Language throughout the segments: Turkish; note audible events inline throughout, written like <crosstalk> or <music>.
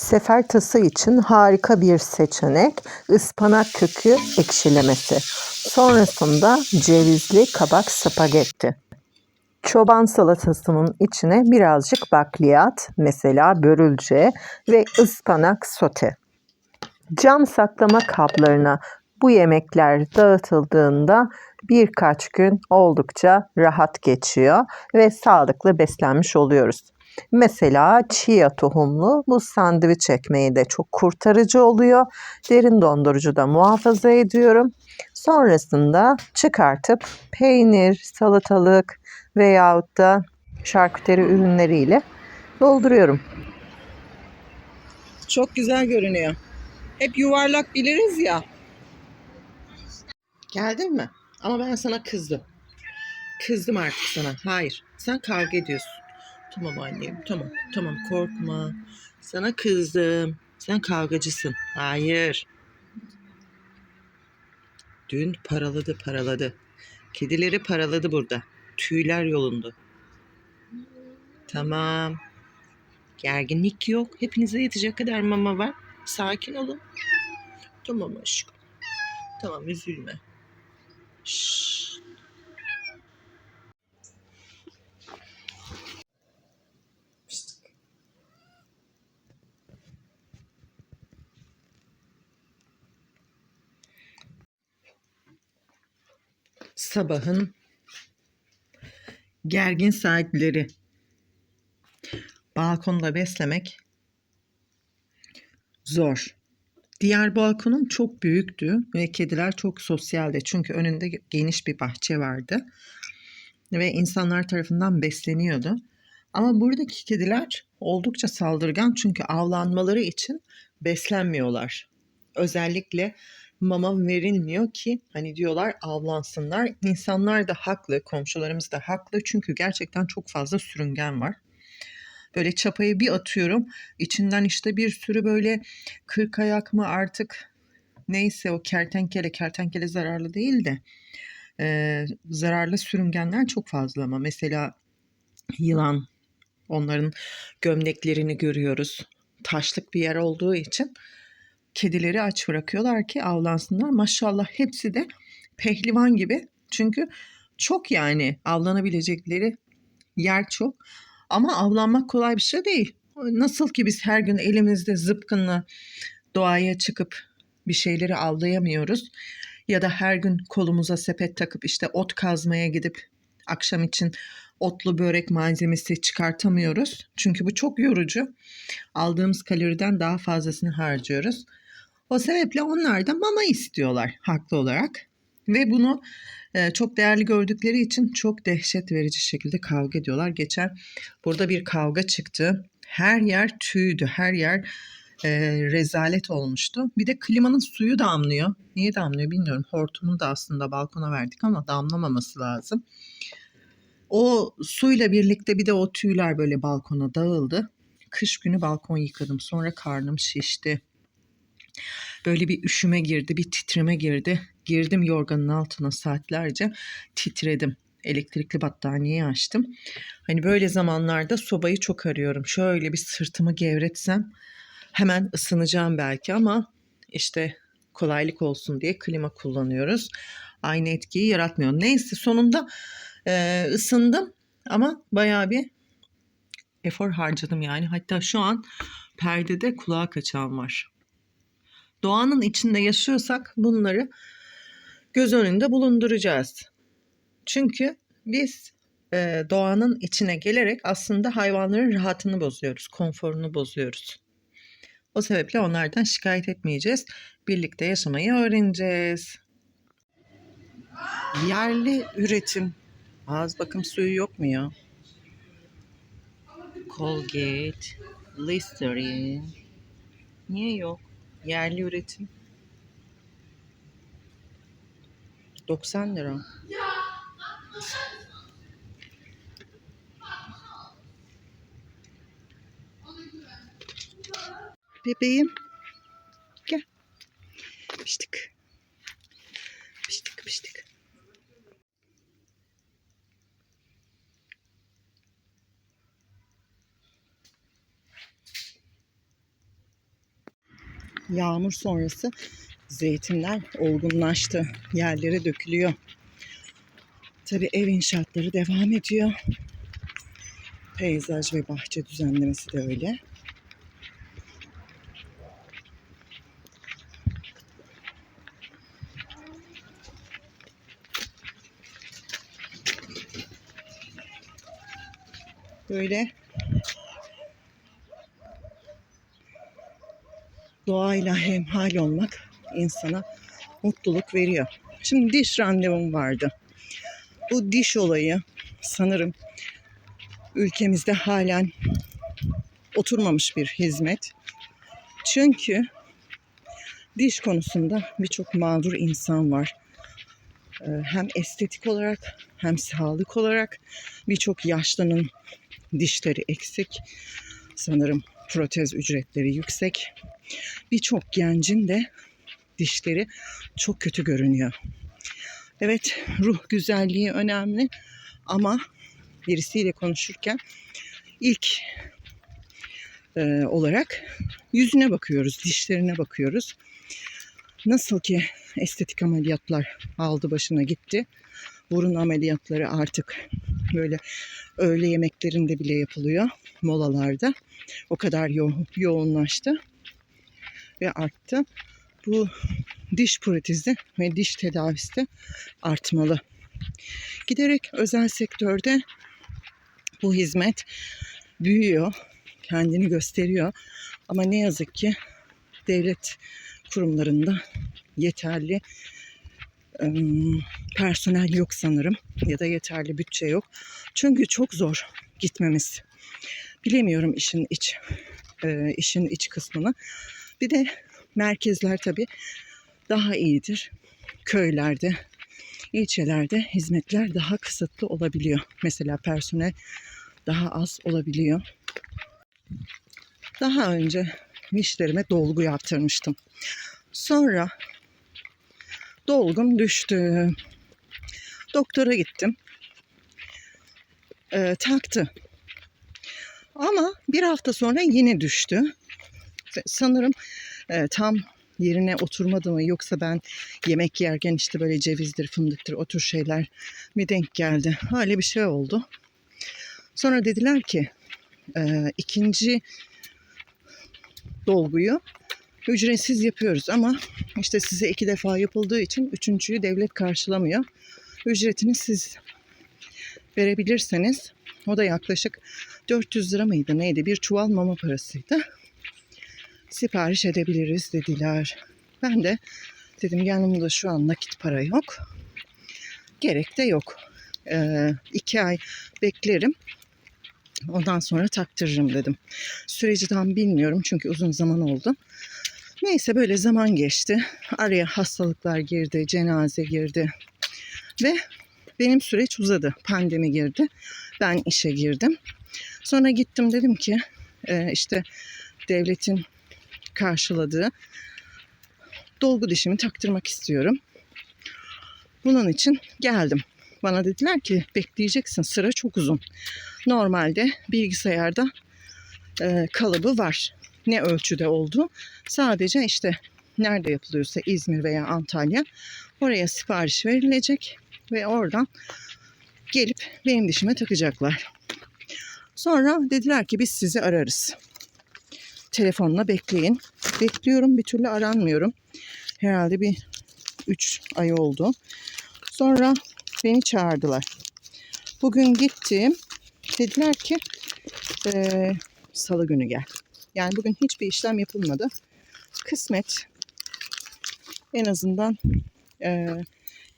Sefer tası için harika bir seçenek ıspanak kökü ekşilemesi. Sonrasında cevizli kabak spagetti. Çoban salatasının içine birazcık bakliyat, mesela börülce ve ıspanak sote. Cam saklama kaplarına bu yemekler dağıtıldığında birkaç gün oldukça rahat geçiyor ve sağlıklı beslenmiş oluyoruz. Mesela chia tohumlu bu sandviç ekmeği de çok kurtarıcı oluyor. Derin dondurucuda muhafaza ediyorum. Sonrasında çıkartıp peynir, salatalık veyahut da şarküteri ürünleriyle dolduruyorum. Çok güzel görünüyor. Hep yuvarlak biliriz ya. Geldin mi? Ama ben sana kızdım. Kızdım artık sana. Hayır. Sen kavga ediyorsun. Tamam annem. Tamam. Tamam korkma. Sana kızdım. Sen kavgacısın. Hayır. Dün paraladı paraladı. Kedileri paraladı burada. Tüyler yolundu. Tamam. Gerginlik yok. Hepinize yetecek kadar mama var. Sakin olun. Tamam aşkım. Tamam üzülme. Şşş. Sabahın gergin saatleri. Balkonda beslemek zor. Diğer balkonum çok büyüktü ve kediler çok sosyaldi. Çünkü önünde geniş bir bahçe vardı ve insanlar tarafından besleniyordu. Ama buradaki kediler oldukça saldırgan çünkü avlanmaları için beslenmiyorlar. Özellikle mama verilmiyor ki hani diyorlar avlansınlar. İnsanlar da haklı, komşularımız da haklı çünkü gerçekten çok fazla sürüngen var. Böyle çapayı bir atıyorum. içinden işte bir sürü böyle kırk ayak mı artık neyse o kertenkele kertenkele zararlı değil de e, zararlı sürüngenler çok fazla ama mesela yılan onların gömleklerini görüyoruz. Taşlık bir yer olduğu için kedileri aç bırakıyorlar ki avlansınlar. Maşallah hepsi de pehlivan gibi. Çünkü çok yani avlanabilecekleri yer çok. Ama avlanmak kolay bir şey değil. Nasıl ki biz her gün elimizde zıpkınla doğaya çıkıp bir şeyleri avlayamıyoruz ya da her gün kolumuza sepet takıp işte ot kazmaya gidip akşam için otlu börek malzemesi çıkartamıyoruz. Çünkü bu çok yorucu. Aldığımız kaloriden daha fazlasını harcıyoruz. O sebeple onlar da mama istiyorlar haklı olarak. Ve bunu e, çok değerli gördükleri için çok dehşet verici şekilde kavga ediyorlar. Geçen burada bir kavga çıktı. Her yer tüydü, her yer e, rezalet olmuştu. Bir de klimanın suyu damlıyor. Niye damlıyor bilmiyorum. Hortumunu da aslında balkona verdik ama damlamaması lazım. O suyla birlikte bir de o tüyler böyle balkona dağıldı. Kış günü balkon yıkadım. Sonra karnım şişti. Böyle bir üşüme girdi, bir titreme girdi. Girdim yorganın altına saatlerce titredim. Elektrikli battaniyeyi açtım. Hani böyle zamanlarda sobayı çok arıyorum. Şöyle bir sırtımı gevretsem hemen ısınacağım belki ama işte kolaylık olsun diye klima kullanıyoruz. Aynı etkiyi yaratmıyor. Neyse sonunda e, ısındım ama bayağı bir efor harcadım yani. Hatta şu an perdede kulağa kaçan var. Doğanın içinde yaşıyorsak bunları göz önünde bulunduracağız. Çünkü biz e, doğanın içine gelerek aslında hayvanların rahatını bozuyoruz, konforunu bozuyoruz. O sebeple onlardan şikayet etmeyeceğiz. Birlikte yaşamayı öğreneceğiz. Yerli üretim. Ağız bakım suyu yok mu ya? Colgate, Listerine. Niye yok? Yerli üretim. 90 lira. Bebeğim. Gel. Piştik. Piştik piştik. Yağmur sonrası zeytinler olgunlaştı. Yerlere dökülüyor. Tabii ev inşaatları devam ediyor. Peyzaj ve bahçe düzenlemesi de öyle. Böyle doğayla <laughs> hemhal olmak insana mutluluk veriyor. Şimdi diş randevum vardı. Bu diş olayı sanırım ülkemizde halen oturmamış bir hizmet. Çünkü diş konusunda birçok mağdur insan var. Ee, Hem estetik olarak hem sağlık olarak birçok yaşlının dişleri eksik. Sanırım protez ücretleri yüksek. Birçok gencin de dişleri çok kötü görünüyor. Evet, ruh güzelliği önemli ama birisiyle konuşurken ilk e, olarak yüzüne bakıyoruz, dişlerine bakıyoruz. Nasıl ki estetik ameliyatlar aldı başına gitti. Burun ameliyatları artık böyle öğle yemeklerinde bile yapılıyor molalarda. O kadar yo- yoğunlaştı ve arttı. Bu diş protezi ve diş tedavisi de artmalı. Giderek özel sektörde bu hizmet büyüyor, kendini gösteriyor. Ama ne yazık ki devlet kurumlarında yeterli ım, personel yok sanırım ya da yeterli bütçe yok. Çünkü çok zor gitmemiz. Bilemiyorum işin iç e, işin iç kısmını. Bir de merkezler tabii daha iyidir. Köylerde, ilçelerde hizmetler daha kısıtlı olabiliyor. Mesela personel daha az olabiliyor. Daha önce dişlerime dolgu yaptırmıştım. Sonra dolgum düştü. Doktora gittim. Ee, taktı. Ama bir hafta sonra yine düştü. Sanırım e, tam yerine oturmadı mı yoksa ben yemek yerken işte böyle cevizdir, fındıktır o tür şeyler mi denk geldi? Öyle bir şey oldu. Sonra dediler ki e, ikinci dolguyu ücretsiz yapıyoruz ama işte size iki defa yapıldığı için üçüncüyü devlet karşılamıyor. Ücretini siz verebilirseniz o da yaklaşık 400 lira mıydı neydi bir çuval mama parasıydı. Sipariş edebiliriz dediler. Ben de dedim yanımda şu an nakit para yok. Gerek de yok. Ee, iki ay beklerim. Ondan sonra taktırırım dedim. Süreci tam bilmiyorum çünkü uzun zaman oldu. Neyse böyle zaman geçti. Araya hastalıklar girdi, cenaze girdi. Ve benim süreç uzadı. Pandemi girdi. Ben işe girdim. Sonra gittim dedim ki e, işte devletin karşıladığı dolgu dişimi taktırmak istiyorum. Bunun için geldim. Bana dediler ki bekleyeceksin sıra çok uzun. Normalde bilgisayarda e, kalıbı var. Ne ölçüde olduğu. Sadece işte nerede yapılıyorsa İzmir veya Antalya oraya sipariş verilecek ve oradan gelip benim dişime takacaklar. Sonra dediler ki biz sizi ararız. Telefonla bekleyin. Bekliyorum bir türlü aranmıyorum. Herhalde bir 3 ay oldu. Sonra beni çağırdılar. Bugün gittim. Dediler ki eee, salı günü gel. Yani bugün hiçbir işlem yapılmadı. Kısmet. En azından eee,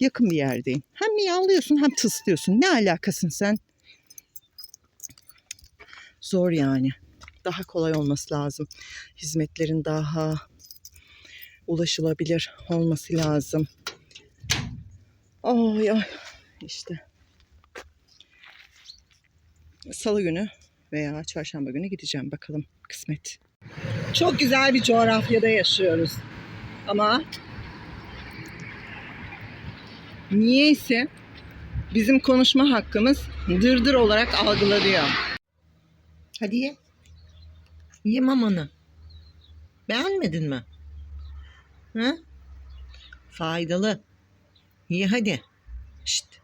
yakın bir yerdeyim. Hem miyavlıyorsun hem tıslıyorsun. Ne alakasın sen? Zor yani. Daha kolay olması lazım. Hizmetlerin daha ulaşılabilir olması lazım. Ay ay işte. Salı günü veya çarşamba günü gideceğim bakalım kısmet. Çok güzel bir coğrafyada yaşıyoruz. Ama niyeyse bizim konuşma hakkımız dırdır olarak algılanıyor. Hadi ye. Ye mamanı. Beğenmedin mi? Hı? Faydalı. İyi hadi. Şşt.